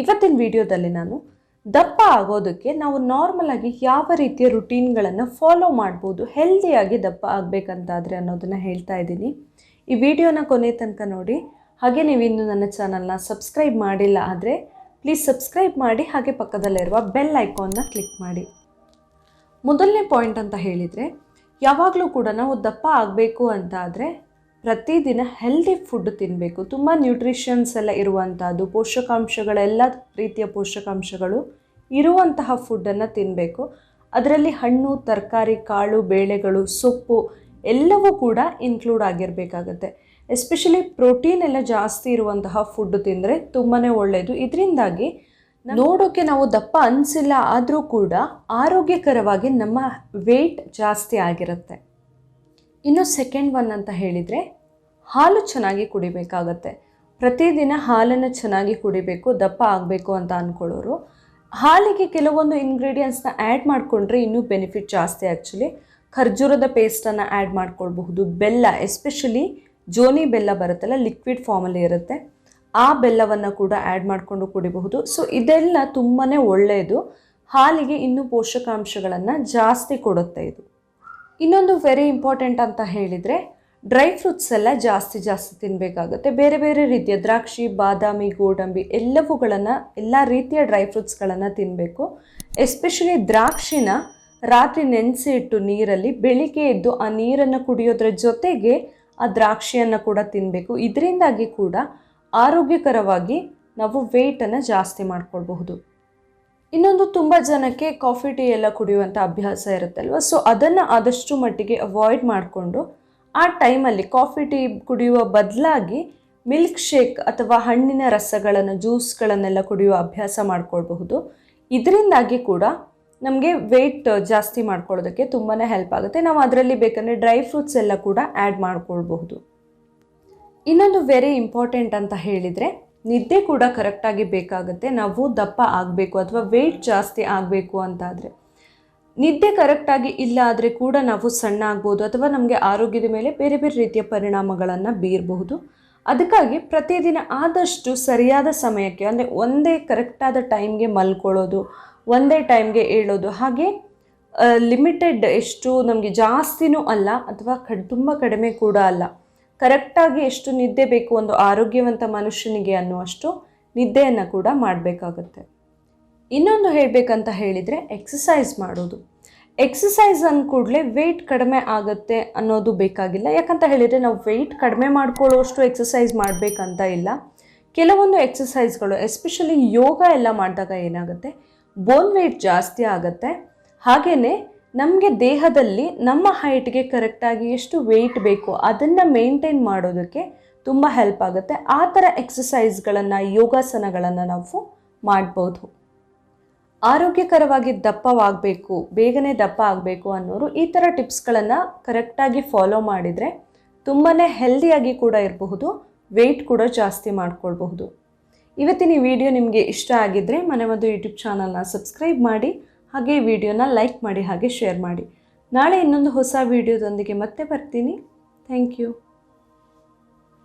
ಇವತ್ತಿನ ವಿಡಿಯೋದಲ್ಲಿ ನಾನು ದಪ್ಪ ಆಗೋದಕ್ಕೆ ನಾವು ನಾರ್ಮಲ್ ಆಗಿ ಯಾವ ರೀತಿಯ ರುಟೀನ್ಗಳನ್ನು ಫಾಲೋ ಮಾಡ್ಬೋದು ಹೆಲ್ದಿಯಾಗಿ ದಪ್ಪ ಆಗಬೇಕಂತಾದರೆ ಅನ್ನೋದನ್ನು ಹೇಳ್ತಾ ಇದ್ದೀನಿ. ಈ ವಿಡಿಯೋನ ಕೊನೆ ತನಕ ನೋಡಿ. ಹಾಗೆ ನೀವು ಇನ್ನು ನನ್ನ ಚಾನಲ್ನ ಸಬ್ಸ್ಕ್ರೈಬ್ ಮಾಡಿಲ್ಲ ಆದರೆ ಪ್ಲೀಸ್ ಸಬ್ಸ್ಕ್ರೈಬ್ ಮಾಡಿ, ಹಾಗೆ ಪಕ್ಕದಲ್ಲಿರುವ ಬೆಲ್ ಐಕಾನ್ನ ಕ್ಲಿಕ್ ಮಾಡಿ. ಮೊದಲನೇ ಪಾಯಿಂಟ್ ಅಂತ ಹೇಳಿದರೆ, ಯಾವಾಗಲೂ ಕೂಡ ನಾವು ದಪ್ಪ ಆಗಬೇಕು ಅಂತ ಆದರೆ ಪ್ರತಿದಿನ ಹೆಲ್ದಿ ಫುಡ್ ತಿನ್ನಬೇಕು ತುಂಬ ನ್ಯೂಟ್ರಿಷನ್ಸ್ ಎಲ್ಲ ಇರುವಂಥದ್ದು ಪೋಷಕಾಂಶಗಳೆಲ್ಲ ರೀತಿಯ ಪೋಷಕಾಂಶಗಳು ಇರುವಂತಹ ಫುಡ್ಡನ್ನು ತಿನ್ನಬೇಕು ಅದರಲ್ಲಿ ಹಣ್ಣು, ತರಕಾರಿ, ಕಾಳು, ಬೇಳೆಗಳು, ಸೊಪ್ಪು ಎಲ್ಲವೂ ಕೂಡ ಇನ್ಕ್ಲೂಡ್ ಆಗಿರಬೇಕಾಗತ್ತೆ. ಎಸ್ಪೆಷಲಿ ಪ್ರೋಟೀನ್ ಎಲ್ಲ ಜಾಸ್ತಿ ಇರುವಂತಹ ಫುಡ್ ತಿಂದರೆ ತುಂಬಾ ಒಳ್ಳೆಯದು ಇದರಿಂದಾಗಿ ನೋಡೋಕೆ ನಾವು ದಪ್ಪ ಅನಿಸಿಲ್ಲ ಆದರೂ ಕೂಡ ಆರೋಗ್ಯಕರವಾಗಿ ನಮ್ಮ ವೆಯ್ಟ್ ಜಾಸ್ತಿ ಆಗಿರುತ್ತೆ. ಇನ್ನು ಸೆಕೆಂಡ್ ಒನ್ ಅಂತ ಹೇಳಿದರೆ ಹಾಲು ಚೆನ್ನಾಗಿ ಕುಡಿಬೇಕಾಗತ್ತೆ. ಪ್ರತಿದಿನ ಹಾಲನ್ನು ಚೆನ್ನಾಗಿ ಕುಡಿಬೇಕು, ದಪ್ಪ ಆಗಬೇಕು ಅಂತ ಅಂದ್ಕೊಳ್ಳೋರು ಹಾಲಿಗೆ ಕೆಲವೊಂದು ಇಂಗ್ರೀಡಿಯೆಂಟ್ಸ್ನ ಆ್ಯಡ್ ಮಾಡಿಕೊಂಡ್ರೆ ಇನ್ನೂ ಬೆನಿಫಿಟ್ ಜಾಸ್ತಿ ಆ್ಯಕ್ಚುಲಿ ಖರ್ಜೂರದ ಪೇಸ್ಟನ್ನು ಆ್ಯಡ್ ಮಾಡ್ಕೊಳ್ಬಹುದು. ಬೆಲ್ಲ ಎಸ್ಪೆಷಲಿ ಜೋನಿ ಬೆಲ್ಲ ಬರುತ್ತಲ್ಲ ಲಿಕ್ವಿಡ್ ಫಾರ್ಮಲ್ಲಿ ಇರುತ್ತೆ. ಆ ಬೆಲ್ಲವನ್ನು ಕೂಡ ಆ್ಯಡ್ ಮಾಡಿಕೊಂಡು ಕುಡಿಬಹುದು. ಸೊ ಇದೆಲ್ಲ ತುಂಬಾ ಒಳ್ಳೆಯದು. ಹಾಲಿಗೆ ಇನ್ನೂ ಪೋಷಕಾಂಶಗಳನ್ನು ಜಾಸ್ತಿ ಕೊಡುತ್ತೆ ಇದು. ಇನ್ನೊಂದು ವೆರಿ ಇಂಪಾರ್ಟೆಂಟ್ ಅಂತ ಹೇಳಿದರೆ ಡ್ರೈ ಫ್ರೂಟ್ಸ್ ಎಲ್ಲ ಜಾಸ್ತಿ ಜಾಸ್ತಿ ತಿನ್ನಬೇಕಾಗುತ್ತೆ ಬೇರೆ ಬೇರೆ ರೀತಿಯ ದ್ರಾಕ್ಷಿ, ಬಾದಾಮಿ, ಗೋಡಂಬಿ ಎಲ್ಲವುಗಳನ್ನು, ಎಲ್ಲ ರೀತಿಯ ಡ್ರೈ ಫ್ರೂಟ್ಸ್ಗಳನ್ನು ತಿನ್ನಬೇಕು ಎಸ್ಪೆಷಲಿ ದ್ರಾಕ್ಷಿನ ರಾತ್ರಿ ನೆನೆಸಿ ಇಟ್ಟು ನೀರಲ್ಲಿ ಬೆಳಿಗ್ಗೆ ಎದ್ದು ಆ ನೀರನ್ನು ಕುಡಿಯೋದ್ರ ಜೊತೆಗೆ ಆ ದ್ರಾಕ್ಷಿಯನ್ನು ಕೂಡ ತಿನ್ನಬೇಕು ಇದರಿಂದಾಗಿ ಕೂಡ ಆರೋಗ್ಯಕರವಾಗಿ ನಾವು ವೆಯ್ಟನ್ನು ಜಾಸ್ತಿ ಮಾಡ್ಕೊಳ್ಬಹುದು. ಇನ್ನೊಂದು ತುಂಬ ಜನಕ್ಕೆ ಕಾಫಿ ಟೀ ಎಲ್ಲ ಕುಡಿಯುವಂಥ ಅಭ್ಯಾಸ ಇರುತ್ತಲ್ವ? ಸೊ ಅದನ್ನು ಆದಷ್ಟು ಮಟ್ಟಿಗೆ ಅವಾಯ್ಡ್ ಮಾಡಿಕೊಂಡು ಆ ಟೈಮಲ್ಲಿ ಕಾಫಿ ಟೀ ಕುಡಿಯುವ ಬದಲಾಗಿ ಮಿಲ್ಕ್ ಶೇಕ್ ಅಥವಾ ಹಣ್ಣಿನ ರಸಗಳನ್ನು, ಜ್ಯೂಸ್ಗಳನ್ನೆಲ್ಲ ಕುಡಿಯುವ ಅಭ್ಯಾಸ ಮಾಡಿಕೊಳ್ಬಹುದು. ಇದರಿಂದಾಗಿ ಕೂಡ ನಮಗೆ ವೆಯ್ಟ್ ಜಾಸ್ತಿ ಮಾಡ್ಕೊಳ್ಳೋದಕ್ಕೆ ತುಂಬಾ ಹೆಲ್ಪ್ ಆಗುತ್ತೆ. ನಾವು ಅದರಲ್ಲಿ ಬೇಕಂದರೆ ಡ್ರೈ ಫ್ರೂಟ್ಸ್ ಎಲ್ಲ ಕೂಡ ಆ್ಯಡ್ ಮಾಡ್ಕೊಳ್ಬಹುದು. ಇನ್ನೊಂದು ವೆರಿ ಇಂಪಾರ್ಟೆಂಟ್ ಅಂತ ಹೇಳಿದರೆ, ನಿದ್ದೆ ಕೂಡ ಕರೆಕ್ಟಾಗಿ ಬೇಕಾಗುತ್ತೆ. ನಾವು ದಪ್ಪ ಆಗಬೇಕು ಅಥವಾ ವೆಯ್ಟ್ ಜಾಸ್ತಿ ಆಗಬೇಕು ಅಂತಾದರೆ. ನಿದ್ದೆ ಕರೆಕ್ಟಾಗಿ ಇಲ್ಲ ಆದರೆ ಕೂಡ ನಾವು ಸಣ್ಣ ಆಗ್ಬೋದು ಅಥವಾ ನಮಗೆ ಆರೋಗ್ಯದ ಮೇಲೆ ಬೇರೆ ಬೇರೆ ರೀತಿಯ ಪರಿಣಾಮಗಳನ್ನು ಬೀರಬಹುದು. ಅದಕ್ಕಾಗಿ ಪ್ರತಿದಿನ ಆದಷ್ಟು ಸರಿಯಾದ ಸಮಯಕ್ಕೆ ಅಂದರೆ ಒಂದೇ ಕರೆಕ್ಟಾದ ಟೈಮ್ಗೆ ಮಲ್ಕೊಳ್ಳೋದು, ಒಂದೇ ಟೈಮ್ಗೆ ಏಳೋದು, ಹಾಗೆ ಲಿಮಿಟೆಡ್ ಎಷ್ಟು ನಮಗೆ ಜಾಸ್ತಿನೂ ಅಲ್ಲ ಅಥವಾ ಕಡ್, ತುಂಬ ಕಡಿಮೆ ಕೂಡ ಅಲ್ಲ. ಕರೆಕ್ಟಾಗಿ ಎಷ್ಟು ನಿದ್ದೆ ಬೇಕು ಒಂದು ಆರೋಗ್ಯವಂತ ಮನುಷ್ಯನಿಗೆ ಅನ್ನುವಷ್ಟು ನಿದ್ದೆಯನ್ನು ಕೂಡ ಮಾಡಬೇಕಾಗತ್ತೆ. ಇನ್ನೊಂದು ಹೇಳಬೇಕಂತ ಹೇಳಿದರೆ ಎಕ್ಸಸೈಸ್ ಮಾಡೋದು. ಎಕ್ಸಸೈಸ್ ಅಂದ ಕೂಡಲೇ ವೆಯ್ಟ್ ಕಡಿಮೆ ಆಗುತ್ತೆ ಅನ್ನೋದು ಬೇಕಾಗಿಲ್ಲ. ಯಾಕಂತ ಹೇಳಿದರೆ ನಾವು ವೆಯ್ಟ್ ಕಡಿಮೆ ಮಾಡ್ಕೊಳ್ಳೋಷ್ಟು ಎಕ್ಸಸೈಸ್ ಮಾಡಬೇಕಂತ ಇಲ್ಲ. ಕೆಲವೊಂದು ಎಕ್ಸಸೈಸ್ಗಳು ಎಸ್ಪೆಷಲಿ ಯೋಗ ಎಲ್ಲ ಮಾಡಿದಾಗ ಏನಾಗುತ್ತೆ? ಬೋನ್ ವೆಯ್ಟ್ ಜಾಸ್ತಿ ಆಗುತ್ತೆ. ಹಾಗೆಯೇ ನಮಗೆ ದೇಹದಲ್ಲಿ ನಮ್ಮ ಹೈಟ್ಗೆ ಕರೆಕ್ಟಾಗಿ ಎಷ್ಟು ವೆಯ್ಟ್ ಬೇಕು ಅದನ್ನು ಮೇಂಟೈನ್ ಮಾಡೋದಕ್ಕೆ ತುಂಬ ಹೆಲ್ಪ್ ಆಗುತ್ತೆ. ಆ ಥರ ಎಕ್ಸಸೈಸ್ಗಳನ್ನು ಯೋಗಾಸನಗಳನ್ನು ನಾವು ಮಾಡ್ಬೋದು. ಆರೋಗ್ಯಕರವಾಗಿ ದಪ್ಪವಾಗಬೇಕು ಬೇಗನೆ ದಪ್ಪ ಆಗಬೇಕು ಅನ್ನೋರು ಈ ಥರ ಟಿಪ್ಸ್ಗಳನ್ನು ಕರೆಕ್ಟಾಗಿ ಫಾಲೋ ಮಾಡಿದರೆ ತುಂಬಾ ಹೆಲ್ದಿಯಾಗಿ ಕೂಡ ಇರಬಹುದು ವೆಯ್ಟ್ ಕೂಡ ಜಾಸ್ತಿ ಮಾಡ್ಕೊಳ್ಬಹುದು. ಇವತ್ತಿನ ಈ ವಿಡಿಯೋ ನಿಮಗೆ ಇಷ್ಟ ಆಗಿದ್ದರೆ ಮನೆ ಒಂದು ಯೂಟ್ಯೂಬ್ ಚಾನಲ್ನ ಸಬ್ಸ್ಕ್ರೈಬ್ ಮಾಡಿ, ಹಾಗೆ ವಿಡಿಯೋನ ಲೈಕ್ ಮಾಡಿ, ಹಾಗೆ ಶೇರ್ ಮಾಡಿ. ನಾಳೆ ಇನ್ನೊಂದು ಹೊಸ ವಿಡಿಯೋದೊಂದಿಗೆ ಮತ್ತೆ ಬರ್ತೀನಿ. Thank you